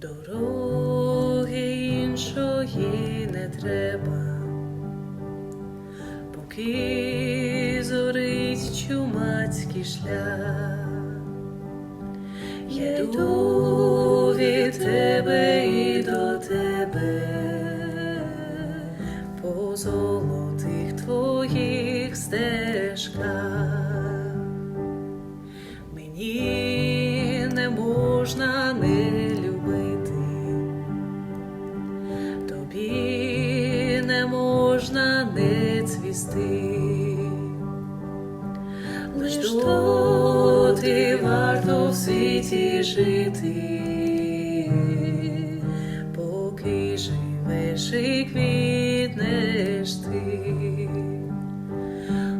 Дороги іншої не треба, поки зорить чумацький шлях. Я йду від тебе і до тебе по світі жити, поки живеш і квітнеш ти.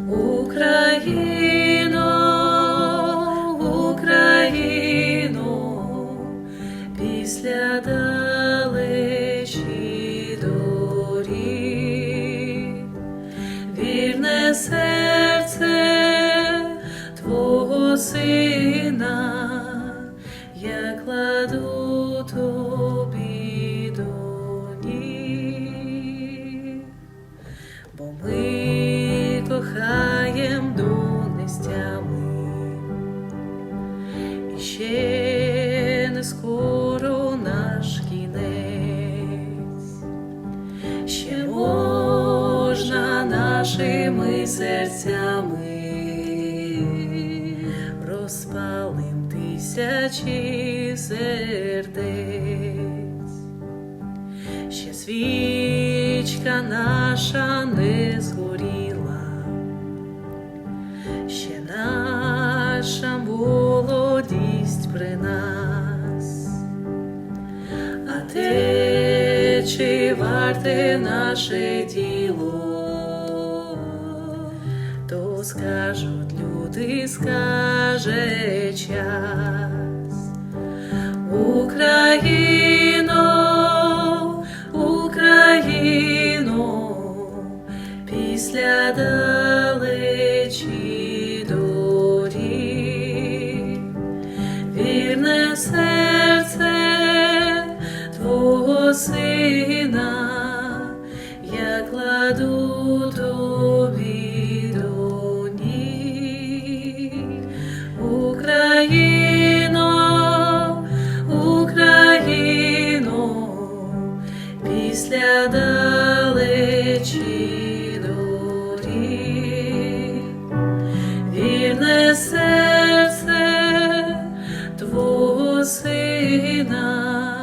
Україно, Україно, після далечі доріг, вірне серце Твого сина, ще не скоро наш кінець, ще можна нашими серцями розпалим тисячі сердець. Ще свічка наша не при нас, а ти чи варти наше діло, то скажуть люди, скаже час Україно, Україно, після далечі. вірне серце твого сина, я кладу тобі до ніг України. сина.